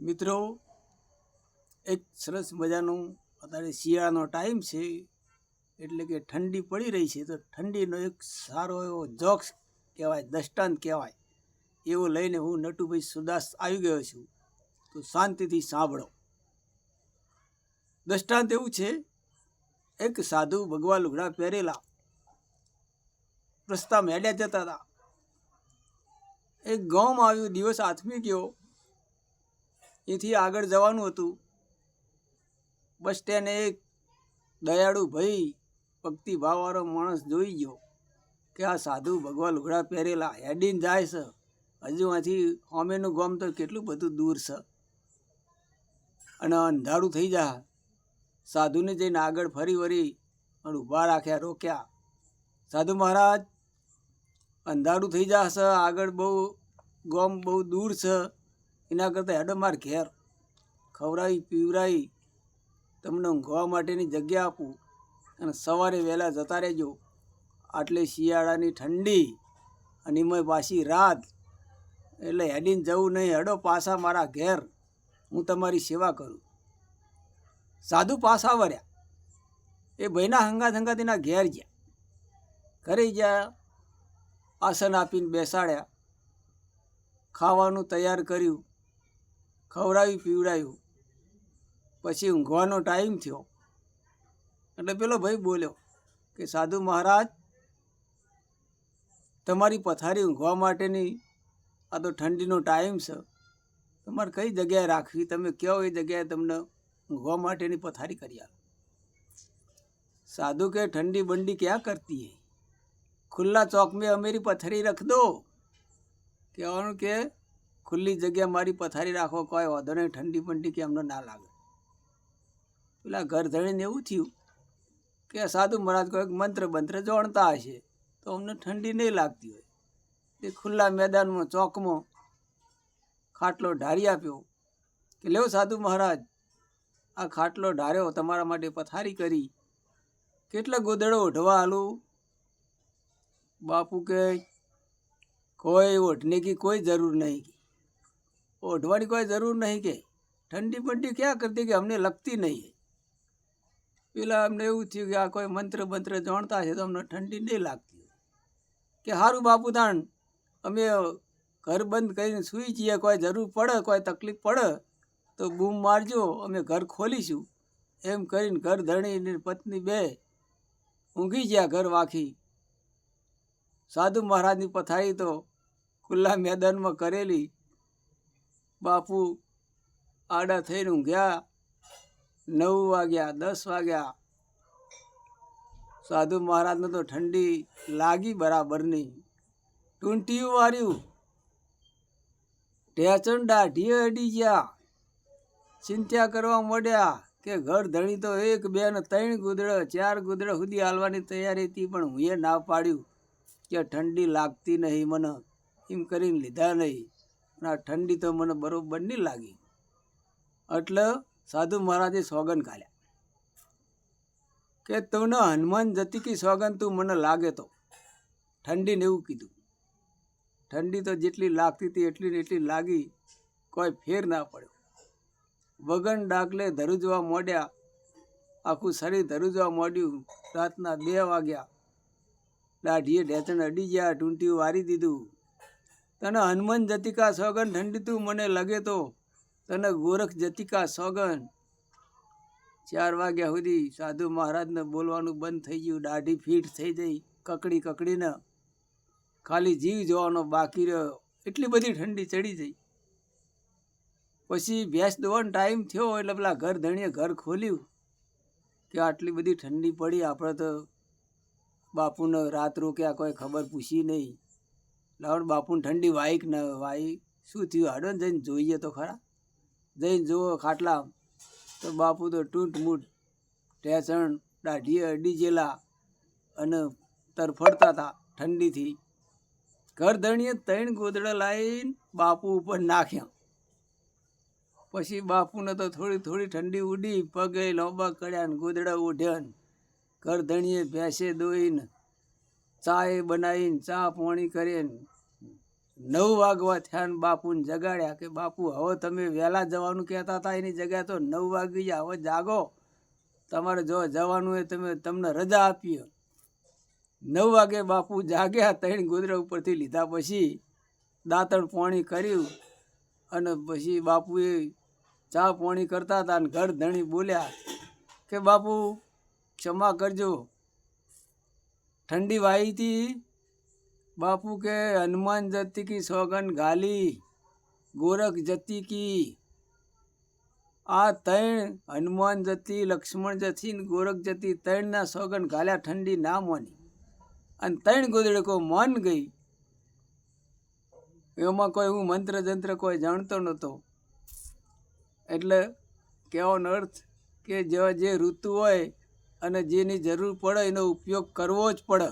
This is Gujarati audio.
મિત્રો, એક સરસ મજાનું અત્યારે શિયાળાનો ટાઈમ છે. એટલે કે ઠંડી પડી રહી છે. તો ઠંડીનો એક સારો એવો જોક્સ કહેવાય દષ્ટાંત કહેવાય. એવો લઈને હું નટુભાઈ સુદાસ આવી ગયો છું. તો શાંતિથી સાંભળો. દષ્ટાંત એવું છે, એક સાધુ ભગવા લુગડા પહેરેલા રસ્તા મેળ્યા જતા હતા. એક ગામમાં આવ્યું, દિવસ આથમી ગયો. એથી આગળ જવાનું હતું. બસ સ્ટેન્ડ એક દયાળુ ભાઈ, ભક્તિ ભાવવાળો માણસ જોઈ ગયો કે આ સાધુ ભગવાન લુગડા પહેરેલા હેડીને જાય છે. હજુ અહીંથી હોમેનું ગામ તો કેટલું બધું દૂર છે. અને અંધારું થઈ જા. સાધુને જઈને આગળ ફરી વળી અને ઊભા રાખ્યા, રોક્યા. સાધુ મહારાજ, અંધારું થઈ જશે આગળ બહુ, ગામ બહુ દૂર છે. એના કરતાં હેડો માર ઘેર. ખવડાવી, પીવડાવી, તમને ઊંઘવા માટેની જગ્યા આપું. અને સવારે વહેલા જતા રહેજો. આટલે શિયાળાની ઠંડી અને એમાં પાછી રાત. એટલે હેડીને જવું નહીં. હેડો પાછા મારા ઘેર. હું તમારી સેવા કરું. સાધુ પાછા વર્યા એ ભાઈના હંગાત હંગાત એના ઘેર ગયા. ઘરે ગયા. આસન આપીને બેસાડ્યા. ખાવાનું તૈયાર કર્યું. ખવડાવ્યું પીવડાવ્યું. પછી ઊંઘવાનો ટાઈમ થયો. એટલે પેલો ભાઈ બોલ્યો કે, સાધુ મહારાજ, તમારી પથારી ઊંઘવા માટેની આ તો ઠંડીનો ટાઈમ છે. તમારે કઈ જગ્યાએ રાખવી? તમે કહો એ જગ્યાએ તમને ઊંઘવા માટેની પથારી કરી આપો? સાધુ કે, ઠંડી બંડી ક્યાં કરતી ખુલ્લા ચોક મેં અમેરી પથારી રખ દો. કહેવાનું કે ખુલ્લી જગ્યા મારી પથારી રાખો, કોઈ વાંધો નહીં, ઠંડી પંડી કે અમને ના લાગે. પેલા ઘર ધણીને એવું થયું કે સાધુ મહારાજ કોઈક મંત્ર બંત્ર જોણતા હશે, તો અમને ઠંડી નહીં લાગતી હોય. એ ખુલ્લા મેદાનમાં, ચોકમાં ખાટલો ઢારી આપ્યો કે લેવો સાધુ મહારાજ, આ ખાટલો ઢાર્યો તમારા માટે પથારી કરી. કેટલા ગોદડો ઓઢવા આલું? બાપુ કે કોઈ ઓઢને કી કોઈ જરૂર નહીં. ઓઢવાની કોઈ જરૂર નહીં કે. ઠંડી પંડી ક્યાં કરતી કે અમને લગતી નહીં પેલા અમને એવું થયું કે આ કોઈ મંત્ર મંત્ર જાણતા છે તો અમને ઠંડી નહીં લાગતી કે સારું બાપુ અમે ઘર બંધ કરીને સૂઈ જઈએ, કોઈ જરૂર પડે, કોઈ તકલીફ પડે, તો બૂમ મારજો, અમે ઘર ખોલીશું. એમ કરીને ઘર ધણીને પત્ની બે ઊંઘી ગયા ઘર વાખી. સાધુ મહારાજની પથારી તો ખુલ્લા મેદાનમાં કરેલી. બાપુ આડા થઈને ઊંઘ્યા, નવ વાગ્યા, દસ વાગ્યા. સાધુ મહારાજને તો ઠંડી લાગી બરાબરની. ટૂંટિયું વાર્યું. ઢેચણ દાઢીએ અડી ગયા. ચિંતા કરવા મળ્યા કે ઘર ધણી તો એક, બે ને ત્રણ ગુદડા, ચાર ગુદડા સુધી હાલવાની તૈયારી હતી, પણ હું એ ના પાડ્યું કે ઠંડી લાગતી નહીં મને. એમ કરીને લીધા નહીં. અને આ ઠંડી તો મને બરોબર નહીં લાગી. એટલે સાધુ મહારાજે સોગન કાઢ્યા. કે તમને હનુમાન જતી સોગન તું મને લાગે તો. ઠંડીને એવું કીધું. ઠંડી તો જેટલી લાગતી હતી એટલી ને એટલી લાગી કોઈ ફેર ના પડ્યો. વગન ડાકલે ધરુજવા મોડ્યા. આખું શરીર ધરુજવા મોડ્યું. રાતના બે વાગ્યા. દાઢીએ ઢેચણ અડી ગયા ટૂંટીયું વારી દીધું. તને હનુમાન જતિકા સોગન ઠંડી તું મને લગે તો તને ગોરખ જતિકા સોગન. ચાર વાગ્યા સુધી સાધુ મહારાજને બોલવાનું બંધ થઈ ગયું. દાઢી ફીટ થઈ જઈ કકડી કકડીને. ખાલી જીવ જોવાનો બાકી રહ્યો. એટલી બધી ઠંડી ચડી જઈ પછી ભેંસ દોવાનો ટાઈમ થયો એટલે પેલા ઘર ધણીએ ઘર ખોલ્યું કે આટલી બધી ઠંડી પડી. આપણે તો બાપુને રાત રોક્યા કોઈ ખબર પૂછી નહીં. લાવણ બાપુને ઠંડી વાઈક ન વાઈ? શું થયું? હાડો ને જઈને જોઈએ તો ખરા. જઈને જુઓ ખાટલા. તો બાપુ તો ટૂંટ મૂટ ટેસણ દાઢી અડી જેલા અને તરફડતા હતા ઠંડીથી. ઘરધણીએ ત્રણ ગોદડા લાવીને બાપુ ઉપર નાખ્યા. પછી બાપુને તો થોડી થોડી ઠંડી ઉડી, પગે લોબા કર્યા ને ગોદડા ઉઢ્યા ને. ઘર ભેંસે દોઈને ચાય બનાવીને ચા પોણી કરીને નવ વાગવા થયા બાપુને જગાડ્યા કે બાપુ, હવે તમે વહેલા જવાનું કહેતા હતા એની જગ્યાએ તો નવ વાગી ગયા. હવે જાગો. તમારે જો જવાનું હોય તમે તમને રજા આપીએ. નવ વાગે બાપુ જાગ્યા, ત્રણ ગોદરા ઉપરથી લીધા પછી દાંતણ પોણી કર્યું અને પછી બાપુએ ચા પોણી કરતા હતા અને ઘર ધણી બોલ્યા કે બાપુ, ક્ષમા કરજો. ઠંડી વાઈ હતી બાપુ કે હનુમાન જતી કી સોગન ગાલી ગોરખ જતી કી આ ત્રણ હનુમાન જતી લક્ષ્મણ જતી ને ગોરખ જતી ત્રણના સોગન ગાલ્યા ઠંડી ના મોની અને ત્રણ ગોદડકો મોન ગઈ એમાં કોઈ હું મંત્ર જંત્ર કોઈ જાણતો નહોતો એટલે કહેવાનો અર્થ કે જેવા જે ઋતુ હોય અને જેની જરૂર પડે એનો ઉપયોગ કરવો જ પડે